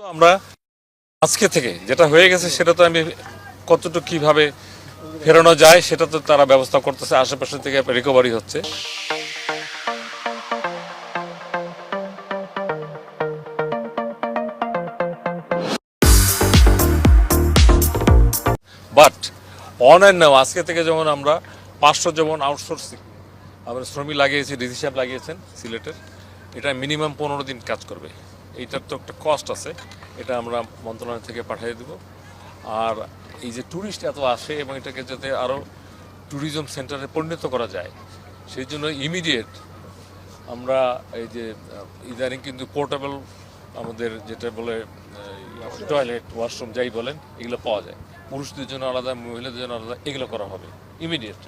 তো আমরা আজকে থেকে যেটা হয়ে গেছে সেটা তো আমি কতটুকু কীভাবে ফেরানো যায় সেটা তো তারা ব্যবস্থা করতেছে, আশেপাশে থেকে রিকভারি হচ্ছে। বাট অন্যান্য আজকে থেকে যেমন আমরা পাঁচশো যেমন আউটসোর্সিং আমরা শ্রমিক লাগিয়েছি সাহেব লাগিয়েছেন, সিলেটের। এটা মিনিমাম পনেরো দিন কাজ করবে। এইটার তো একটা কস্ট আছে। এটা আমরা মন্ত্রণালয় থেকে পাঠিয়ে দেব। আর এই যে ট্যুরিস্ট এত আসে এবং এটাকে যাতে আরও ট্যুরিজম সেন্টারে পরিণত করা যায় সেই জন্য ইমিডিয়েট আমরা এই যে ইদানিং কিন্তু পোর্টেবল আমাদের যেটা বলে টয়লেট ওয়াশরুম যাই বলেন এগুলো পাওয়া যায়। পুরুষদের জন্য আলাদা মহিলাদের জন্য আলাদা এগুলো করা হবে ইমিডিয়েট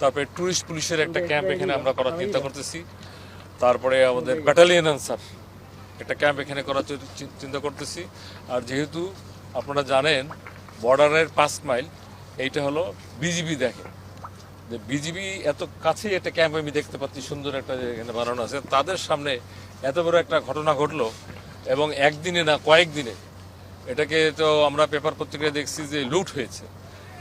তারপরে ট্যুরিস্ট পুলিশের একটা ক্যাম্প এখানে আমরা করার চিন্তা করতেছি। তারপরে আমাদের ব্যাটালিয়ন আনসার একটা ক্যাম্প এখানে করার চিন্তা করতেছি। আর যেহেতু আপনারা জানেন, বর্ডারের পাঁচ মাইল, এইটা হলো বিজিবি দেখে যে বিজিবি এত কাছেই একটা ক্যাম্প আমি দেখতে পাচ্ছি, সুন্দর একটা এখানে বানানো আছে। তাদের সামনে এত বড় একটা ঘটনা ঘটলো, এবং একদিনে না, কয়েকদিনে, এটাকে তো আমরা পেপার পত্রিকায় দেখছি যে লুট হয়েছে।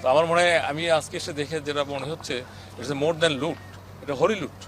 তো আমার মনে হয়, আমি আজকে এসে দেখে যেটা মনে হচ্ছে ইটস মোর দ্যান লুট এটা হরি লুট